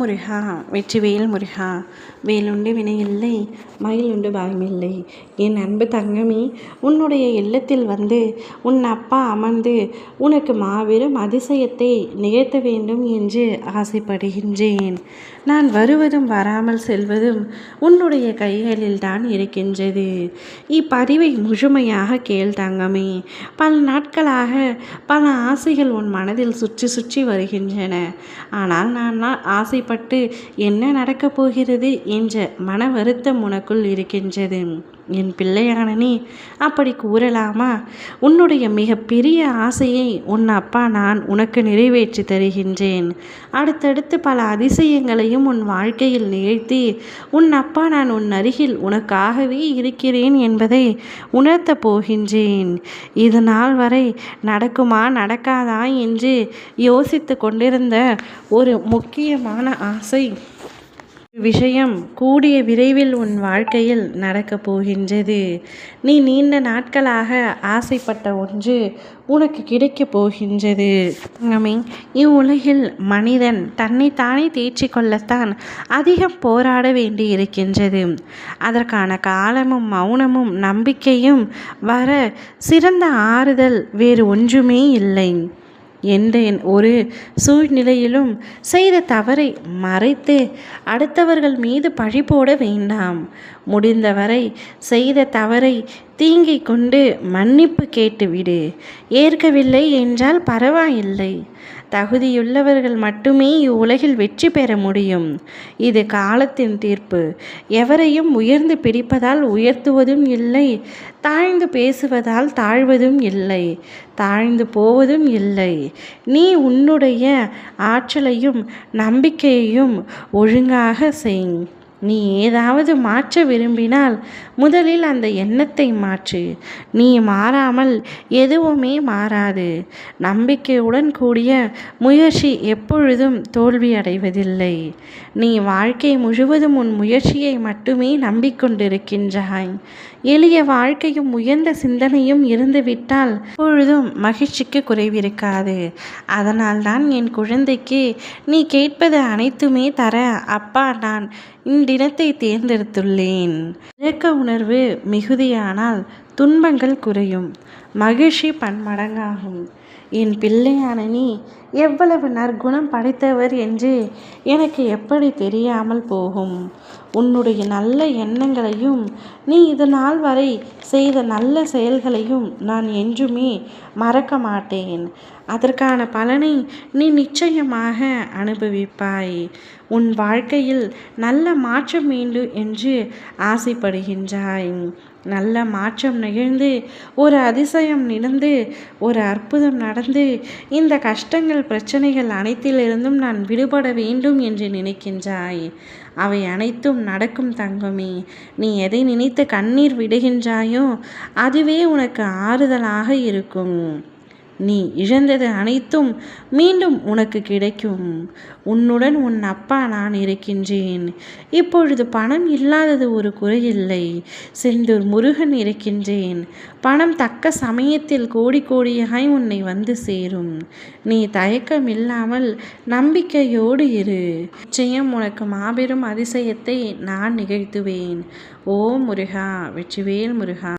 முருகா வெற்றிவேல் முருகா வேலுண்டு வினையில்லை மயிலுண்டு பயமில்லை என் அன்பு தங்கமே உன்னுடைய இல்லத்தில் வந்து உன் அப்பா அமர்ந்து உனக்கு மாபெரும் அதிசயத்தை நிகழ்த்த வேண்டும் என்று ஆசைப்படுகின்றேன். நான் வருவதும் வராமல் செல்வதும் உன்னுடைய கைகளில் தான் இருக்கின்றது. இப்பதிவை முழுமையாக கேள் தங்கமே. பல நாட்களாக பல ஆசைகள் உன் மனதில் சுற்றி சுற்றி வருகின்றன. ஆனால் நான் ஆசை ஆசைப்பட்டு என்ன நடக்கப் போகிறது என்ற மன வருத்தம் உனக்குள் இருக்கின்றது. என் பிள்ளையான நீ அப்படி கூறலாமா? உன்னுடைய மிகப்பெரிய ஆசையை உன் அப்பா நான் உனக்கு நிறைவேற்றி தருகின்றேன். அடுத்தடுத்து பல அதிசயங்களையும் உன் வாழ்க்கையில் நிகழ்த்தி உன் அப்பா நான் உன் அருகில் உனக்காகவே இருக்கிறேன் என்பதை உணர்த்தப் போகின்றேன். இது நாள் வரை நடக்குமா நடக்காதா என்று யோசித்து கொண்டிருந்த ஒரு முக்கியமான ஆசை விஷயம் கூடிய விரைவில் உன் வாழ்க்கையில் நடக்கப் போகின்றது. நீ நீண்ட நாட்களாக ஆசைப்பட்ட ஒன்று உனக்கு கிடைக்கப் போகின்றது. தங்கமே இவ்வுலகில் மனிதன் தன்னைத்தானே தேர்ச்சி கொள்ளத்தான் அதிகம் போராட வேண்டி இருக்கின்றது அதற்கான காலமும் மௌனமும் நம்பிக்கையும் வர சிறந்த ஆறுதல் வேறு ஒன்றுமே இல்லை. என்றேன் ஒரு சூழ்நிலையிலும் செய்த தவறை மறைத்து அடுத்தவர்கள் மீது பழி போட வேண்டாம். முடிந்தவரை செய்த தவறை தீங்கி கொண்டு மன்னிப்பு கேட்டுவிடு ஏற்கவில்லை என்றால் பரவாயில்லை. தகுதியுள்ளவர்கள் மட்டுமே இவ்வுலகில் வெற்றி பெற முடியும். இது காலத்தின் தீர்ப்பு. எவரையும் உயர்ந்து பிடிப்பதால் உயர்த்துவதும் இல்லை தாழ்ந்து பேசுவதால் தாழ்வதும் இல்லை. தாழ்ந்து போவதும் இல்லை. நீ உன்னுடைய ஆற்றலையும் நம்பிக்கையையும் ஒழுங்காக செய். நீ ஏதாவது மாற்ற விரும்பினால் முதலில் அந்த எண்ணத்தை மாற்று. நீ மாறாமல் எதுவுமே மாறாது. நம்பிக்கையுடன் கூடிய முயற்சி எப்பொழுதும் தோல்வி அடைவதில்லை நீ வாழ்க்கை முழுவதும் உன் முயற்சியை மட்டுமே நம்பிக்கொண்டிருக்கின்றாய். எளிய வாழ்க்கையும் உயர்ந்த சிந்தனையும் இருந்துவிட்டால் பொழுதும் மகிழ்ச்சிக்கு குறைவிருக்காது. அதனால்தான் என் குழந்தைக்கு நீ கேட்பது அனைத்துமே தர அப்பா நான் இடத்தை தேர்ந்தெடுத்துள்ளேன். இயக்க உணர்வு மிகுதியானால் துன்பங்கள் குறையும். மகிழ்ச்சி பன்மடங்காகும். என் பிள்ளையான நீ எவ்வளவு நற்குணம் படைத்தவர் என்று எனக்கு எப்படி தெரியாமல் போகும். உன்னுடைய நல்ல எண்ணங்களையும் நீ இது நாள் வரை செய்த நல்ல செயல்களையும் நான் என்றுமே மறக்க மாட்டேன். அதற்கான பலனை நீ நிச்சயமாக அனுபவிப்பாய். உன் வாழ்க்கையில் நல்ல மாற்றம் வேண்டும் என்று ஆசைப்படுகின்றாய். நல்ல மாற்றம் நிகழ்ந்து ஒரு அதிசயம் நிகழ்ந்து ஒரு அற்புதம் நடந்து இந்த கஷ்டங்கள் பிரச்சனைகள் அனைத்திலிருந்தும் நான் விடுபட வேண்டும் என்று நினைக்கின்றாய். அவை அனைத்தும் நடக்கும் தங்கமே. நீ எதை நினைத்து கண்ணீர் விடுகின்றாயோ அதுவே உனக்கு ஆறுதலாக இருக்கும். நீ இழந்தது அனைத்தும் மீண்டும் உனக்கு கிடைக்கும். உன்னுடன் உன் அப்பா நான் இருக்கின்றேன். இப்பொழுது பணம் இல்லாதது ஒரு குறையில்லை. செந்தூர் முருகன் இருக்கின்றேன். பணம் தக்க சமயத்தில் கோடி கோடியாய் உன்னை வந்து சேரும். நீ தயக்கம் இல்லாமல் நம்பிக்கையோடு இரு. நிச்சயம் உனக்கு மாபெரும் அதிசயத்தை நான் நிகழ்த்துவேன். ஓ முருகா வெற்றிவேல் முருகா.